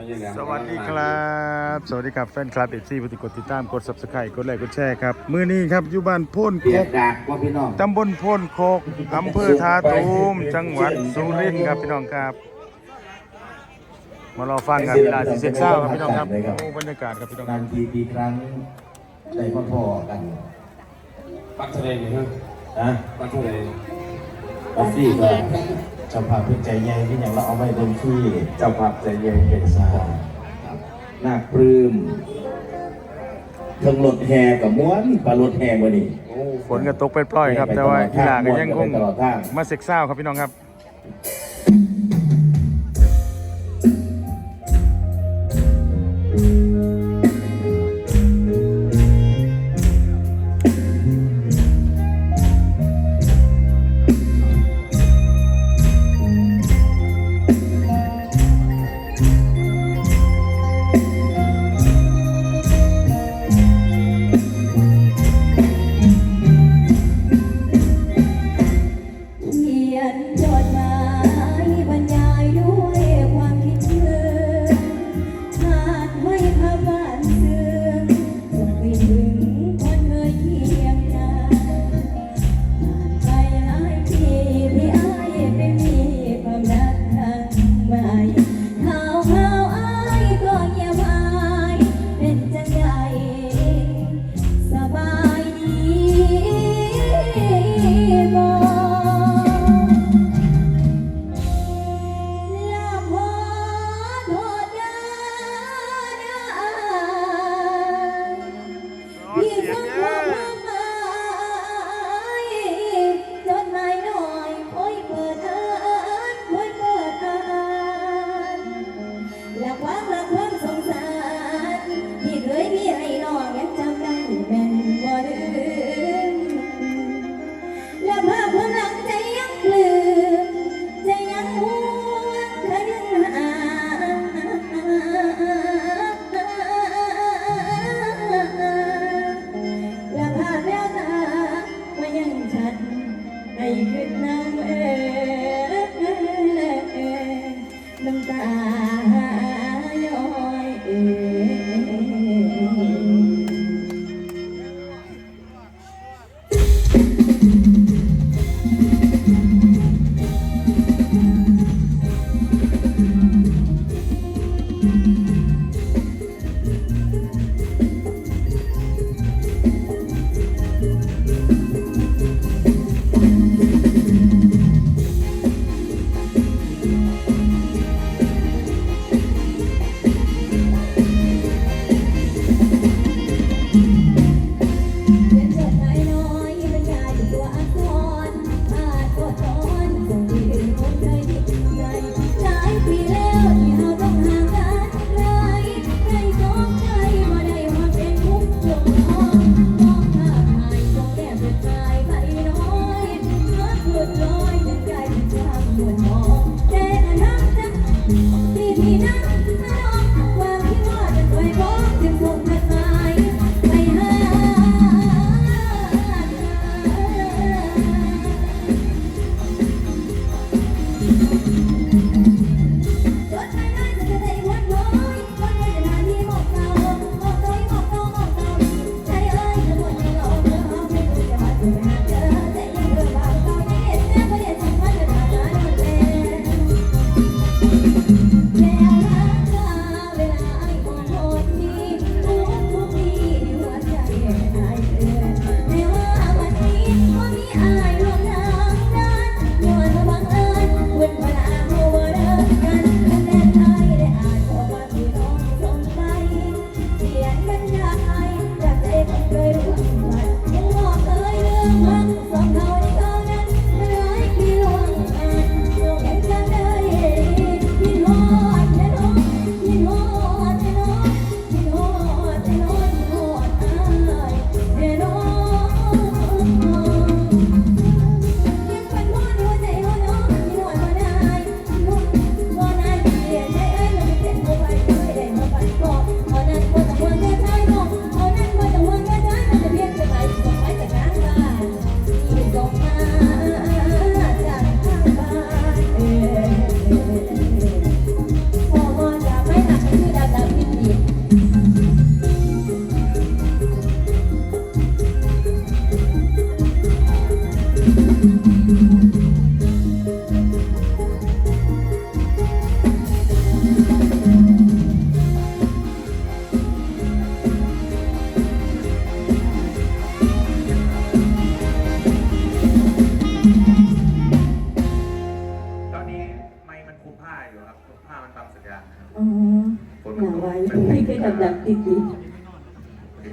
สวัสดีครับ สวัสดีครับแฟนคลับเอฟซีผู้ติดกดติดตามกด subscribe กดไลค์กดแชร์ครับ มื้อนี้ครับอยู่บ้านโพ่นโคเปียกกดากว่าพี่น้องตำบลโพ่นโคกอำเภอทาตูม จังหวัดสุรินทร์ครับพี่น้องครับ มารอฟังกันเวลาสิเซ็กเศร้าครับพี่น้องครับโอ้บรรยากาศครับพี่น้องครันาบนทีปีครั้งได้พ่อพ่อกันปักทะเลนี่ฮะนะปักทะเลออฟฟี่ก็ เจ้าภาพเพื่อใจใหญ่ที่อย่างเราเอาไว้เต็มที่เจ้าภาพใจใหญ่เป็นสานาคปลื้มเทิงรถแห่กับม้วนปลารถแห่วันนี้ฝนก็ตกไปปล่อยๆครับ แต่ว่าอีหลาก็ยังคงตลอดทางมาเซ็กเศร้าครับพี่น้องครับ Savior now.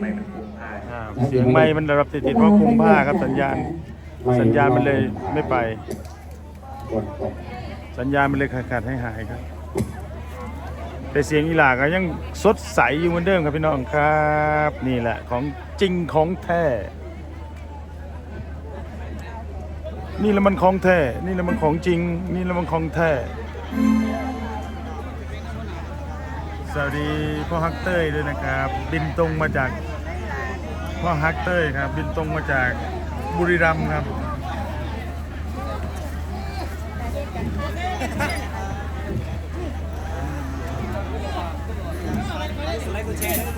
ไมค์มันคลุมผ้าเสียงไม่มันระดับติดติดเพราะคลุมผ้าครับสัญญาณ สัญญาณมันเลยไม่ไปสัญญาณมันเลยขาดขาดให้หายครับ แต่เสียงอีหลาก็ยังสดใสอยู่เหมือนเดิมครับพี่น้องครับ นี่แหละของจริงของแท้นี่ละมันของแท้นี่ละมันของจริง นี่ละมันของแท้ สวัสดีพ่อฮักเต้ยด้วยนะครับ บินตรงมาจากพ่อฮักเต้ยครับ บินตรงมาจากบุรีรัมย์ครับไลค์กดแชร์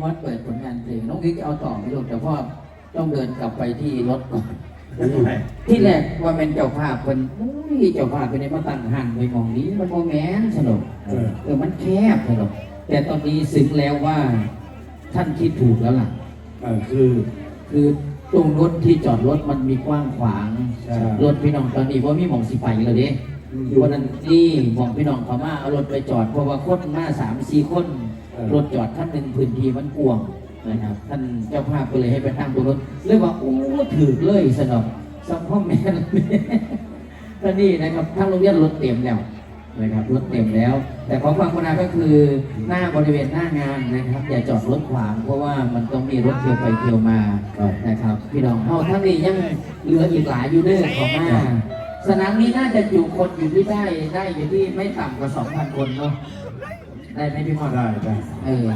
เดี๋ยวให้พี่มดเปิดผลงานเพลงน้องกิ๊กเอาต่อไม่ลงแต่พ่อต้องเดินกลับไปที่รถก่อน ที่แรกว่าเป็นเจ้าภาพเป็นอุ้ยเจ้าภาพเป็นในมาตั้งหันไปมองนี้มันโมแมนสนุกเออเออมันแคบสนุกแต่ตอนนี้ซึ้งแล้วว่าท่านคิดถูกแล้วล่ะเออคือ คือตรงรถที่จอดรถมันมีกว้างขวางใช่รถพี่น้องตอนนี้ว่ามีหมองสิไปเลยเด้วันนั้นนี่หมองพี่น้องเขามาเอารถไปจอดเพราะว่าคนมาสามสี่คนเออ รถจอดขั้นหนึ่งพื้นที่มันกว้างนะครับ ท่านเจ้าภาพก็เลยให้ไปตั้งตรงรถเรียกว่าโอ้ถือเลยสนอกสัมพ่อแม่นตอนนี้นะครับทั้งโรงเรียนรถเต็มแล้วนะครับรถเต็มแล้ว แต่ของความกรุณาก็คือหน้าบริเวณหน้างานนะครับ อย่าจอดรถขวางเพราะว่ามันต้องมีรถเที่ยวไปเที่ยวมานะครับ พี่น้องเอาทั้งนี้ยังเหลืออีกหลายอยู่เด้อของหน้าสนามนี้น่าจะอยู่คนอยู่ที่ได้ได้อยู่ที่ไม่ต่ำกว่า 2,000 คนเนาะ ได้ไหมพี่มอนได้ได้ เออ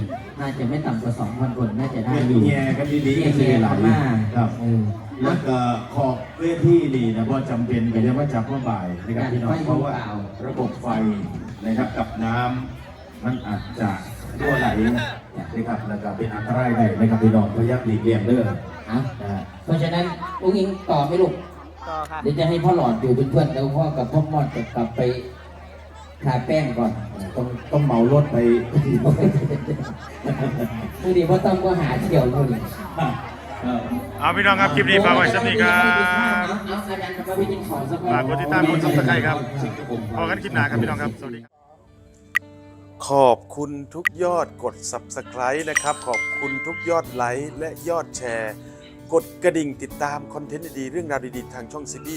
น่าจะไม่ต่ำกว่า2,000คนน่าจะได้เรียนอยู่แย่กันดีๆเรียนแย่หลายมากครับ เออแล้วก็ขอบเวทีนี่นะว่าจำเป็นไปแล้วว่าจับว่าบ่ายนะครับพี่น้องไฟเพราะว่าเปล่าระบบไฟนะครับกับน้ำมันอาจจะรั่วไหลนะครับแล้วก็เป็นอันตรายได้นะครับพี่น้องพยายามหลีกเลี่ยงเด้ออะนะฮะเพราะฉะนั้นอุ้งอิงต่อไหม่ลูก ต่อค่ะ เดี๋ยวจะให้พ่อหลอดอยู่เป็นเพื่อนแล้วพ่อกับพ่อมอดจะกลับไป ทาแป้งก่อนต้องต้องเหมารถไปมื่อดีพ่อต้องก็หาเที่ยวมื่อดีเออเอาพี่น้องครับคลิปนี้ฝากไว้สักนี้ครับเอาเอาอาจารย์กับไปกินของสักวันฝากกดติดตามกดซับสไครต์ครับพอกันคลิปหน้าครับพี่น้องครับ สวัสดีครับ ขอบคุณทุกยอดกด Subscribe นะครับ ขอบคุณทุกยอดไลค์และยอดแชร์ กดกระดิ่งติดตามคอนเทนต์ดีๆเรื่องราวดีๆทางช่องซีบี